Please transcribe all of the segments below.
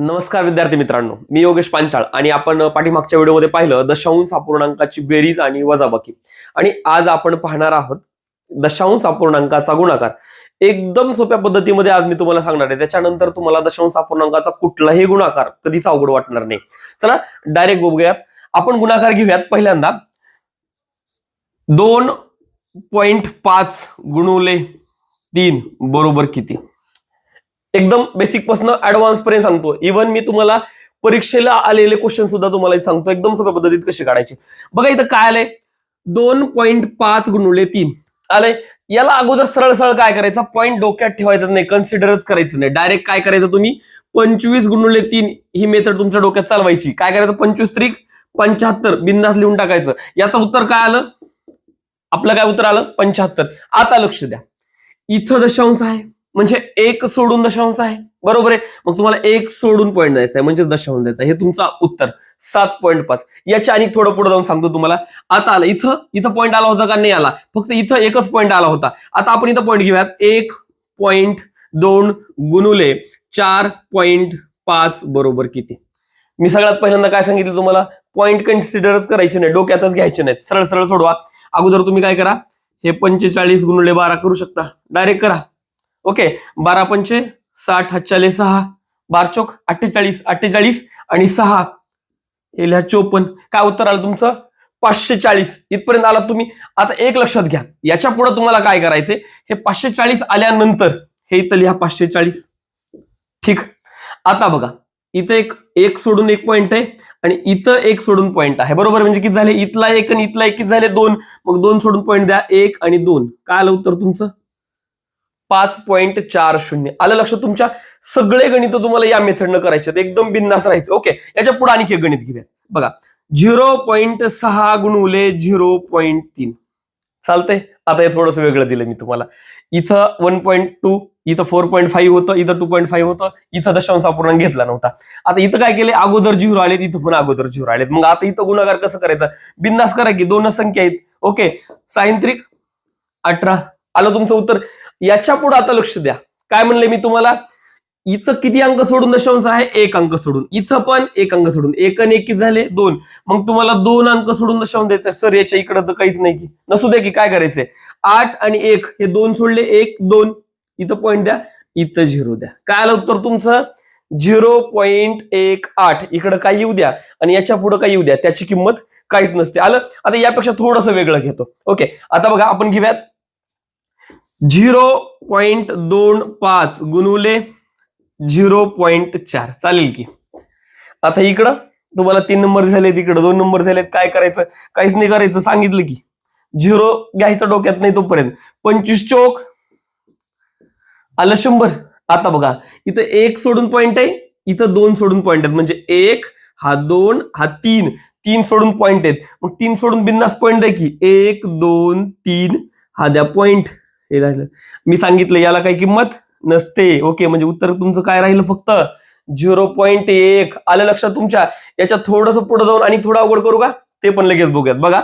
नमस्कार विद्यार्थी मित्रांनो मी योगेश पांचाळ आणि आपण पाठीमागच्या व्हिडिओमध्ये पाहिलं दशांश अपूर्णांकाची बेरीज आणि वजाबाकी. आणि आज आपण पाहणार आहोत दशांश अपूर्णांकाचा गुणाकार. एकदम सोप्या पद्धतीमध्ये आज मी तुम्हाला सांगणार आहे. त्याच्यानंतर तुम्हाला दशांश अपूर्णांकाचा कुठलाही गुणाकार कधीच अवघड वाटणार नाही. चला डायरेक्ट बघूयात आपण गुणाकार घेऊयात पहिल्यांदा. दोन पॉइंट पाच गुणुले तीन बरोबर किती? एकदम बेसिकपासून ऍडव्हान्स पर्यंत सांगतो इव्हन मी तुम्हाला परीक्षेला आलेले क्वेश्चन सुद्धा तुम्हाला सांगतो एकदम सोप्या पद्धतीत कसे काढायचे. बघा इथं काय आलंय? दोन पॉईंट पाच गुणुले तीन. आलंय? याला अगोदर सरळ सरळ काय करायचं? पॉईंट डोक्यात ठेवायचं नाही. कन्सिडरच करायचं नाही. डायरेक्ट काय करायचं तुम्ही? पंचवीस गुणुले तीन ही मेथड तुमच्या डोक्यात चालवायची. काय करायचं? पंचवीस त्रिक पंच्याहत्तर बिंदास लिहून टाकायचं. याचं उत्तर काय आलं? आपलं काय उत्तर आलं? पंच्याहत्तर. आता लक्ष द्या. इथं दशांश आहे. म्हणजे एक सोडून दशांश आहे. बरोबर आहे? मग तुम्हाला एक सोडून पॉईंट द्यायचा आहे. म्हणजे दशांश द्यायचा आहे. हे तुमचा उत्तर. सात पॉईंट पाच. याच्या आणि थोडं पुढे जाऊन सांगतो तुम्हाला. आता आलं. इथं इथं पॉईंट आला होता का? नाही आला. फक्त इथं एकच पॉईंट आला होता. आता आपण इथं पॉईंट घेऊयात. एक पॉईंट दोन गुणुले चार पॉईंट पाच बरोबर किती? मी सगळ्यात पहिल्यांदा काय सांगितलं तुम्हाला? पॉईंट कन्सिडरच करायचे नाही. डोक्यातच घ्यायचे नाहीत सरळ सरळ सोडवा. अगोदर तुम्ही काय करा? हे पंचेचाळीस गुणुले बारा करू शकता. डायरेक्ट करा. ओके बारा पंचे साठ हातचाले सहा बार चोक अठ्ठेचाळीस अठ्ठेचाळीस आणि सहा. हे लिहा चोपन्न. काय उत्तर आलं तुमचं? पाचशे चाळीस. इथपर्यंत आला तुम्ही. आता एक लक्षात घ्या. याच्यापुढे तुम्हाला काय करायचे हे पाचशे चाळीस आल्यानंतर हे इथं लिहा पाचशे चाळीस. ठीक. आता बघा. इथं एक एक सोडून एक पॉईंट आहे आणि इथं एक सोडून पॉईंट आहे. बरोबर म्हणजे किती झाले? इथला एक आणि इथला एक किती झाले? दोन. मग दोन सोडून पॉईंट द्या. एक आणि दोन. काय आलं उत्तर तुमचं? पाच पॉईंट चार शून्य. आलं लक्षात तुमच्या? सगळे गणित तुम्हाला या मेथडनं करायचे एकदम बिन्नास राहायचं. ओके. याच्यापुढे आणखी एक गणित घेऊया बघा. झिरो पॉईंट सहा गुणवले झिरो पॉईंट तीन. चालतंय? आता हे थोडस वेगळं दिलं मी तुम्हाला. इथं वन पॉईंट टू इथं फोर पॉईंट फाईव्ह होतं इथं टू पॉईंट फाईव्ह होतं इथं दशांश अपूर्णांक घेतला नव्हता. आता इथं काय केले? अगोदर झिरो आलेत इथं पण अगोदर झिरो आलेत. मग आता इथं गुणाकार कसं करायचं? बिंदास करा की दोनच संख्या आहेत. ओके. सायंत्रिक अठरा. आलं तुमचं उत्तर? याच्यापुढे आता लक्ष द्या. काय म्हणले मी तुम्हाला? इथं किती अंक सोडून दशांश आहे? एक अंक सोडून. इथं पण एक अंक सोडून. एक आणि एक झाले? दोन. मग तुम्हाला दोन अंक सोडून दशांश द्यायचं सर याच्या इकडं तर काहीच नाही की. नसू द्या की काय करायचंय. आठ आणि एक हे दोन सोडले. एक दोन. इथं पॉईंट द्या. इथं झिरो द्या. काय आलं उत्तर तुमचं? झिरो पॉईंट एक आठ. इकडं काय येऊ द्या. आणि याच्यापुढे काय येऊ द्या. त्याची किंमत काहीच नसते. आलं? आता यापेक्षा थोडंसं वेगळं घेतो. ओके. आता बघा आपण घेऊयात. झिरो पॉईंट दोन पाच गुणुले झिरो पॉईंट चार. चालेल की. आता इकडं तुम्हाला तीन नंबर झालेत इकडं दोन नंबर झालेत. काय करायचं? काहीच नाही करायचं. सांगितलं की. झिरो घ्यायचं डोक्यात नाही तोपर्यंत. पंचवीस चौक. आलं शंभर. आता बघा. इथं एक सोडून पॉईंट आहे. इथं दोन सोडून पॉईंट आहेत. म्हणजे एक हा दोन हा तीन. तीन सोडून पॉइंट आहेत. मग तीन सोडून बिन्नास पॉईंट द्या की. एक दोन तीन हा द्या पॉईंट हे राहिलं. मी सांगितलं याला काही किंमत नसते. ओके म्हणजे उत्तर तुमचं काय राहिलं फक्त? झिरो पॉईंट एक. आलं लक्षात तुमच्या? याच्यात थोडस पुढे जाऊन आणि थोडं अवघड करू का? ते पण लगेच बघूयात. बघा.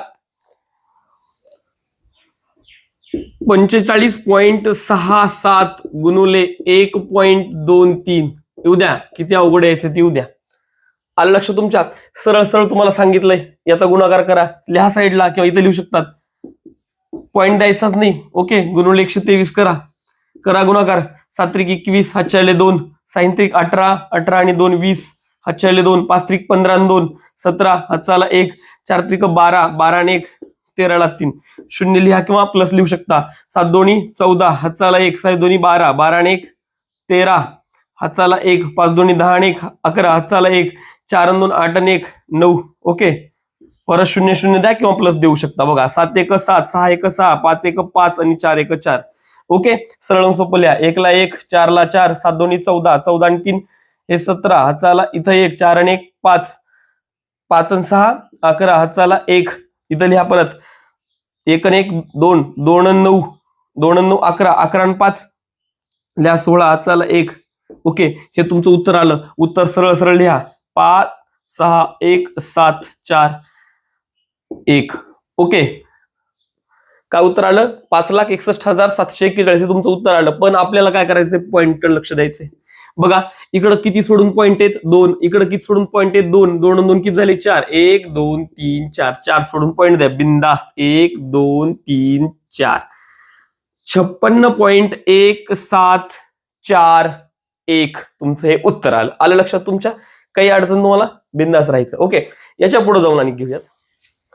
पंचेचाळीस पॉईंट सहा सात गुणुले एक पॉईंट दोन तीन. येऊ द्या. किती अवघड यायचं ते येऊ द्या. आलं लक्ष तुमच्या? सरळ सरळ तुम्हाला सांगितलंय. याचा गुणाकार करा. लिहा साईडला किंवा इथे लिहू शकतात. पॉईंट द्यायचाच नाही. ओके गुणुले एकशे तेवीस करा. करा गुणाकार. सात्रिक एकवीस हातचाळले दोन. सायंत्रिक अठरा अठरा आणि दोन वीस. हातचाळले दोन पाच त्रिक पंधरा आणि दोन. सतरा हातचाला एक. चार त्रिक बारा बारा आणि एक. तेराला तीन. शून्य लिहा किंवा प्लस लिहू शकता. सात दोन्ही चौदा. हातचाला एक. सात दोन्ही बारा. बारा आणि एक. तेरा. हातचाला एक. पाच दोन्ही दहा आणि एक. अकरा. हातचाला एक. चार आणि दोन आठ आणि एक. नऊ. ओके परत शून्य शून्य द्या किंवा प्लस देऊ शकता. बघा सात एक सात सहा एक सहा पाच एक पाच आणि चार एक चार. ओके सरळ सोपं लिहा. एकला एक चारला चार सात दोन्ही चौदा चौदा आणि तीन. हे सतरा हाताला इथं एक चार आणि एक पाच. पाच आणि सहा अकरा हाताला एक. इथं लिहा परत. एक आणि एक दोन. दोन आणि नऊ. दोन आणि नऊ अकरा. अकरा आणि पाच. लिहा सोळा हाताला एक. ओके हे तुमचं उत्तर आलं. उत्तर सरळ सरळ लिहा. पाच सहा एक सात चार. एक. ओके. काय उत्तर आलं? पाच लाख एकसष्ट हजार सातशे एक्केचाळीस हे तुमचं उत्तर आलं. पण आपल्याला काय करायचं पॉईंटकडे लक्ष द्यायचंय. बघा इकडं किती सोडून पॉईंट आहेत? दोन. इकडं किती सोडून पॉईंट आहेत? दोन. दोन दोन किती झाले? चार. एक दोन तीन चार. चार सोडून पॉईंट द्या. बिंदास्त. एक दोन तीन चार. छप्पन्न पॉईंट एक सात चार एक. तुमचं हे उत्तर आलं. आलं लक्षात तुमच्या? काही अडचण तुम्हाला? बिंदास राहायचं. ओके. याच्यापुढे जाऊन आणि घेऊयात.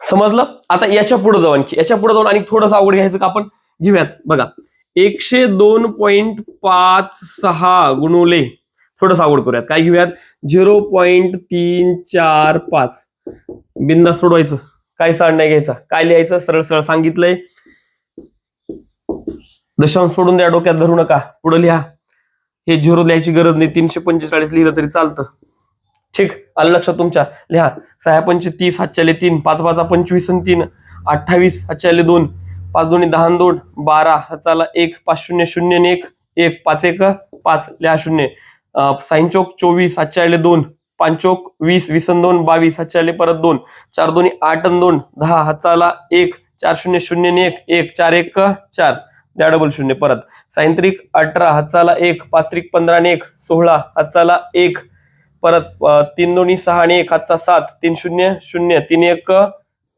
समजलं? आता याच्यापुढे जाऊ आणखी. याच्यापुढे जाऊन आणि थोडंसं आवड घ्यायचं का आपण? घेऊयात. बघा. एकशे दोन पॉईंट पाच सहा गुणवले थोडंसं आवड करूयात. काय घेऊयात? झिरो पॉईंट तीन चार पाच. बिंदा सोडवायचं. काय साड नाही घ्यायचा. काय लिहायचं? सरळ सरळ सांगितलंय. दशांश सोडून द्या डोक्यात धरू नका. पुढे लिहा. हे झिरो लिहायची गरज नाही. तीनशे पंचेचाळीस लिहिलं तरी चालतं. ठीक आलं लक्षात तुमच्या? लिहा. सहा पंच तीस हातच्याले तीन पाच पाच पंचवीस आणि तीन अठ्ठावीस हातच्याले दोन पाच दोन्ही दहा दोन बारा हाताला एक पाच शून्य शून्य एक एक पाच एक पाच लिहा शून्य. साईन चौक चोवीस हातच्याले दोन पांचोक वीस वीस दोन बावीस हातच्याले परत दोन चार दोन्ही आठ आणि दोन दहा हाताला एक चार शून्य शून्य एक एक चार एक चार द्या डबल शून्य परत. सायंत्रिक अठरा हाताला एक पाच त्रिक पंधरा आणि एक सोळा हाताला एक परत तीन दोन्ही सहा आणि एक हातचा सात तीन शून्य शून्य तीन एक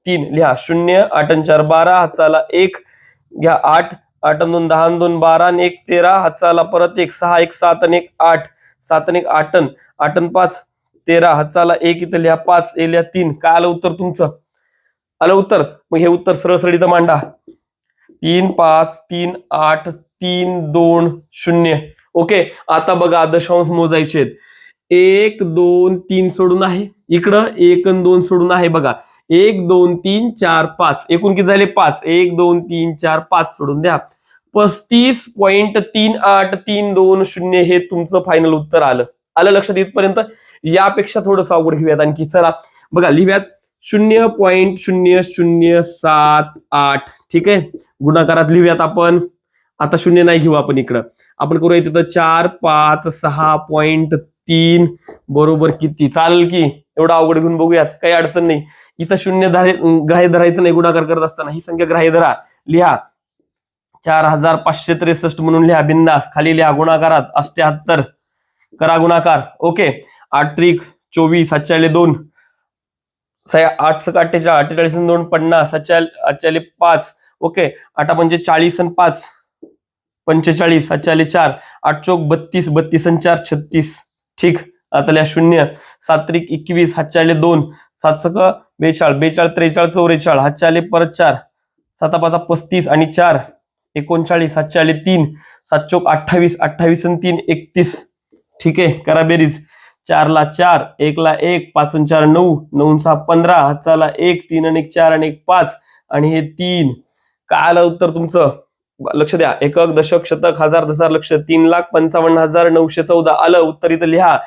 तीन. लिहा शून्य आठ चार बारा हाताला एक घ्या आठ. आठ दोन दहा दोन बारा आणि एक तेरा. हाताला परत एक सहा एक सात आणि एक आठ. सात आणि एक आठ आठ पाच तेरा. हाताला एक इथं लिहा पाच ए लिहा तीन. काय आलं उत्तर तुमचं? आलं उत्तर? मग हे उत्तर सरळ सरळ इथं मांडा. तीन पाच तीन आठ तीन दोन शून्य. ओके आता बघा दशांश मोजायचे आहेत. एक दोन तीन सोडून आहे. इकडं एक आणि दोन सोडून आहे बघा. एक दोन तीन चार पाच. एकूण किती झाले? पाच. एक दोन तीन चार पाच सोडून द्या. पस्तीस पॉईंट तीन आठ तीन दोन शून्य हे तुमचं फायनल उत्तर आलं. आलं लक्षात येतपर्यंत? यापेक्षा थोडंसं अवघड घेऊयात आणखी. चला. बघा लिहूयात. शून्य पॉईंट शून्य शून्य सात आठ. ठीक आहे? गुणाकारात लिहूयात आपण. आता शून्य नाही घेऊ आपण इकडं. आपण करूया तिथं चार पाच सहा पॉईंट तीन बरोबर किती? चालेल की. एवढा अवघड घेऊन बघूयात. काही अडचण नाही. इथं शून्य ग्राह्य धरायचं नाही गुणाकार करत असताना. ही संख्या ग्राह्य धरा. लिहा. चार हजार पाचशे त्रेसष्ट म्हणून लिहा. बिंदास. खाली लिहा. गुणाकारात. अष्ट्याहत्तर. करा गुणाकार. ओके. आठ त्रिक चोवीस. सातशे दोन. आठ सक अठ्ठेचाळीस. अठ्ठेचाळीस दोन पन्नास. सातशे आठशे पाच. ओके. आठा म्हणजे चाळीस आणि पाच. पंचेचाळीस. सातशे चार. आठ चौक बत्तीस. बत्तीस आणि चार छत्तीस. ठीक. आता शून्य सात त्रिक एकवीस हातचाले दोन सात सक बेचाळ बेचाळ त्रेचाळ चौरेचाळ हातचाले परत चार साता पाचा पस्तीस आणि चार एकोणचाळीस सातशे आले तीन सात चौक अठ्ठावीस अठ्ठावीस आणि तीन एकतीस. ठीक? आहे करा बेरीज. चारला चार एकला एक पाच आणि चार नऊ नऊ सहा पंधरा हातचाला एक तीन आणि एक चार आणि एक पाच आणि हे तीन. काय आलं उत्तर तुमचं? लक्ष द्या. एकक दशक शतक हजार दसार लक्ष. तीन लाख पंचावन्न हजार नऊशे चौदा. आलं उत्तर इथं लिहा.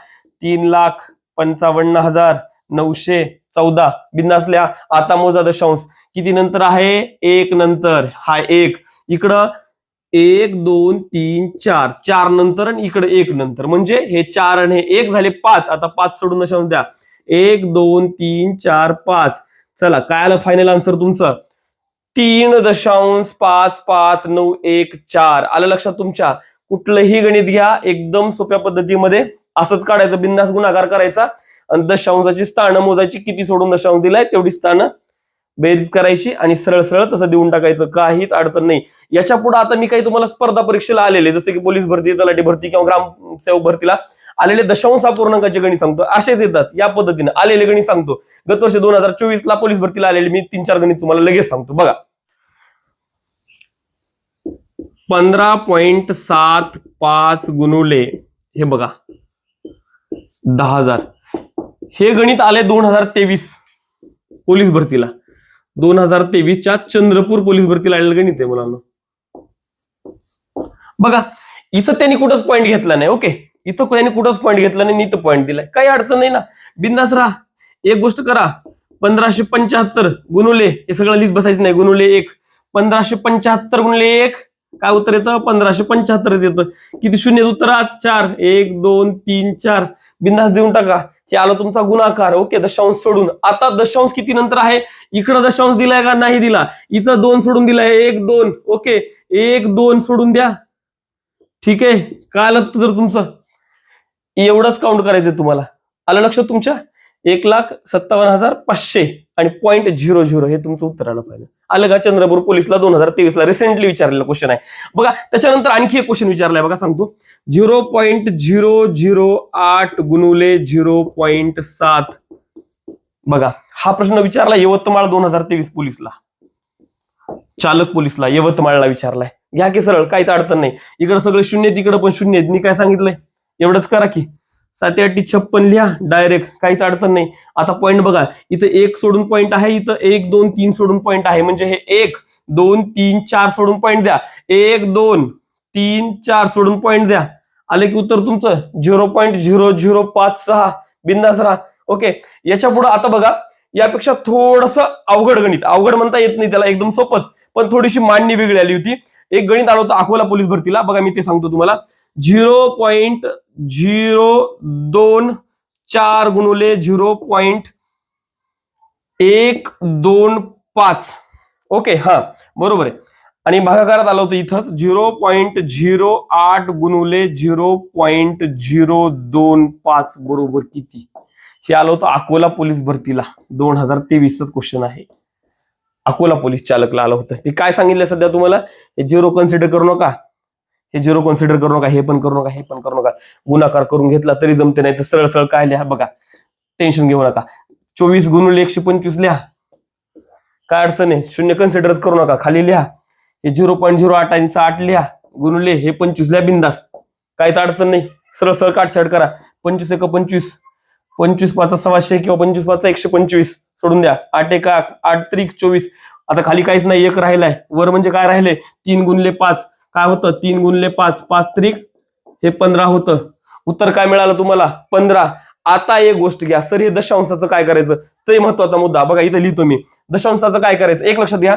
तीन लाख पंचावन्न हजार नऊशे चौदा. बिंदास लिहा. आता मोजा दशांश. किती नंतर आहे? एक नंतर. हा एक. इकडं एक दोन तीन चार. चार नंतर आणि इकडे एक नंतर. म्हणजे हे चार आणि हे एक झाले पाच. आता पाच सोडून दशांश द्या. एक दोन तीन चार पाच. चला काय आलं? फायनल आन्सर तुमचं. तीन दशांश पाच पाच नऊ एक चार. आलं लक्षात तुमच्या? कुठलंही गणित घ्या एकदम सोप्या पद्धतीमध्ये असंच काढायचं बिंदास गुणाकार करायचा. आणि दशांशाची स्थानं मोजायची किती सोडून दशांश दिलाय तेवढी स्थानं बेरीज करायची आणि सरळ सरळ तसं देऊन टाकायचं. काहीच अडचण नाही. याच्यापुढे आता मी काही तुम्हाला स्पर्धा परीक्षेला आलेले जसे की पोलीस भरती तलाठी भरती किंवा ग्रामसेवक भरतीला. आलेले दशांश अपूर्णांकाचे गणित सांगतो. असेच येतात या पद्धतीने आलेले गणित सांगतो. गतवर्षी दोन हजार चोवीस ला पोलीस भरतीला आलेले मी तीन चार गणित तुम्हाला लगेच सांगतो. बघा. पंधरा पॉइंट सात पाच गुणुले हे बघा. दहा हजार. हे गणित आले दोन हजार तेवीस पोलीस भरतीला. दोन हजार तेवीसच्या चंद्रपूर पोलीस भरतीला आलेलं गणित आहे मुलांना. बघा. इथं त्यांनी कुठंच पॉईंट घेतला नाही ओके? इथं त्यांनी कुठंच पॉईंट घेतला नाही इथं पॉईंट दिलाय. काही अडचण नाही ना. बिंदास राहा. एक गोष्ट करा. पंधराशे पंच्याहत्तर गुणुले हे सगळं लिहित बसायचं नाही. गुणुले एक. पंधराशे पंच्याहत्तर गुणले एक. काय उत्तर येतं? पंधराशे पंच्याहत्तर येतं. किती शून्य उत्तरात चार. एक दोन तीन चार. बिंदास देऊन टाका. हे आलं तुमचा गुणाकार. ओके दशांश सोडून. आता दशांश किती नंतर आहे? इकडं दशांश दिलाय का? नाही दिला. इथं दोन सोडून दिलाय. एक दोन. ओके. एक दोन सोडून द्या. ठीक आहे? काय आलं तर तुमचं? एवढंच काउंट करायचं तुम्हाला. आलं लक्षात तुमच्या? एक लाख सत्तावन्न हजार पाचशे आणि पॉईंट झिरो झिरो हे तुमचं उत्तर आलं पाहिजे. आलं का? चंद्रपूर पोलीसला दोन हजार तेवीसला रिसेंटली विचारलेला क्वेश्चन आहे. बघा त्याच्यानंतर आणखी एक क्वेश्चन विचारलाय बघा सांगतो. झिरो पॉईंट झिरो झिरो आठ गुणुले झिरो पॉईंट सात. बघा हा प्रश्न विचारला यवतमाळ दोन हजार तेवीस पोलीसला. चालक पोलीसला यवतमाळला विचारलाय. घ्या की सरळ काहीच अडचण नाही. इकडे सगळं शून्य तिकडे पण शून्य. आहेत मी काय सांगितलंय? एवढंच करा की. सात आठ छप्पन लिहा डायरेक्ट काहीच अडचण नाही. आता पॉईंट बघा इथं एक सोडून पॉईंट आहे इथं एक दोन तीन सोडून पॉईंट आहे. म्हणजे हे एक दोन तीन चार सोडून पॉईंट द्या. एक दोन तीन चार सोडून पॉईंट द्या. आले की उत्तर तुमचं? झिरो पॉईंट झिरो झिरो पाच सहा. बिंदास राहा. ओके याच्यापुढे आता बघा यापेक्षा थोडस अवघड गणित. अवघड म्हणता येत नाही त्याला एकदम सोपंच. पण थोडीशी मांडणी वेगळी आली होती. एक गणित आलं होतं अकोला पोलीस भरतीला. बघा मी ते सांगतो तुम्हाला. झिरो पॉईंट झिरो दोन चार गुणुले झिरो पॉइंट एक दोन पाच. ओके हा बरोबर आहे. आणि भागाकारात आलं होतं इथंच. झिरो पॉईंट झिरो आठ गुणुले झिरो पॉईंट झिरो दोन पाच बरोबर किती? हे आलं होतं अकोला पोलीस भरतीला. दोन हजार तेवीसच क्वेश्चन आहे. अकोला पोलीस चालकला आलं होतं. मी काय सांगितलं सध्या तुम्हाला? हे झिरो कन्सिडर करू नका. हे झिरो कन्सिडर करू नका हे पण करू नका हे पण करू नका. गुणाकार करून घेतला तरी जमते नाही तर सरळ सरळ काय लिहा बघा. टेन्शन घेऊ नका. चोवीस गुणुले एकशे पंचवीस लिहा. काय अडचण आहे? शून्य कन्सिडरच करू नका. खाली लिहा. हे झिरो पॉईंट झिरो आठ आणि आठ लिहा. गुणुले हे पंचवीस लिहा बिंदास. काहीच अडचण नाही. सरळ सरळ काटछाट करा. पंचवीस एक पंचवीस. पंचवीस पाच सव्वाशे किंवा पंचवीस पाच एकशे पंचवीस. सोडून द्या. आठ एक आठ आठ त्रिक चोवीस. आता खाली काहीच नाही. एक राहिलाय. वर म्हणजे काय राहिले? तीन गुणले पाच. काय होतं? तीन गुणले पाच. पाच त्रिक हे पंधरा होतं. उत्तर काय मिळालं तुम्हाला? पंधरा. आता एक गोष्ट घ्या. सर हे दशांशाचं काय करायचं? ते महत्त्वाचा मुद्दा. बघा इथं लिहितो मी. दशांशाचं काय करायचं? एक लक्षात घ्या.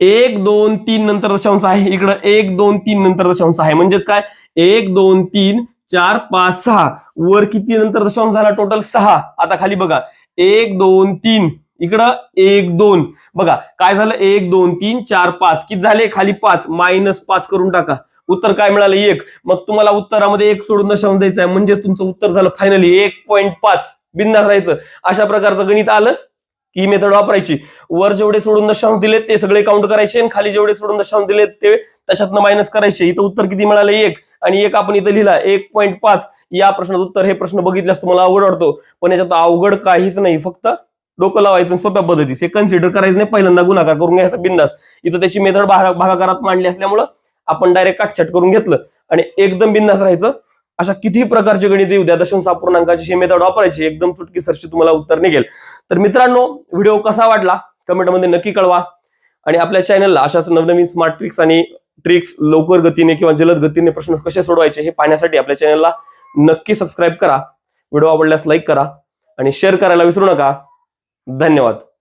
एक दोन तीन नंतर दशांश आहे. इकडं एक दोन तीन नंतर दशांश आहे. म्हणजेच काय? एक दोन तीन चार पाच सहा. वर किती नंतर दशांश झाला? टोटल सहा. आता खाली बघा. एक दोन तीन. इकडं एक दोन. बघा काय झालं? एक दोन तीन चार पाच. किती झाले? खाली पाच. मायनस पाच करून टाका. उत्तर काय मिळालं? एक. मग तुम्हाला उत्तरामध्ये एक सोडून दशांश द्यायचं आहे. म्हणजेच तुमचं उत्तर झालं फायनली एक पॉईंट पाच. बिंदास राहायचं. अशा प्रकारचं गणित आलं की मेथड वापरायची. वर जेवढे सोडून दशांश दिले ते सगळे काउंट करायचे आणि खाली जेवढे सोडून दशांश दिले ते त्याच्यातनं मायनस करायचे. इथं उत्तर किती मिळालं? एक. आणि एक आपण इथं लिहिला. एक पॉईंट पाच. या प्रश्नाचं उत्तर हे प्रश्न बघितल्यास तुम्हाला अवघड वाटतो. पण याच्यात अवघड काहीच नाही. फक्त डोकं लावायचं सोप्या पद्धतीस हे कन्सिडर करायचं नाही पहिल्यांदा गुन्हाकार करून घ्यायचा बिंदास. इथं त्याची मेथड भागाकारात मांडली असल्यामुळं आपण डायरेक्ट काटछाट करून घेतलं. आणि एकदम बिंदास राहायचं. अशा कितीही प्रकारचे गणित येऊ द्या दशांश अपूर्णांकाची हे मेथड वापरायची एकदम चुटकी सरशी तुम्हाला उत्तर निघेल. तर मित्रांनो व्हिडिओ कसा वाटला? कमेंटमध्ये नक्की कळवा. आणि आपल्या चॅनलला अशाच नवनवीन स्मार्ट ट्रिक्स आणि ट्रिक्स लवकर गतीने किंवा जलद गतीने प्रश्न कसे सोडवायचे हे पाहण्यासाठी आपल्या चॅनलला नक्की सबस्क्राईब करा. व्हिडिओ आवडल्यास लाईक करा. आणि शेअर करायला विसरू नका. धन्यवाद.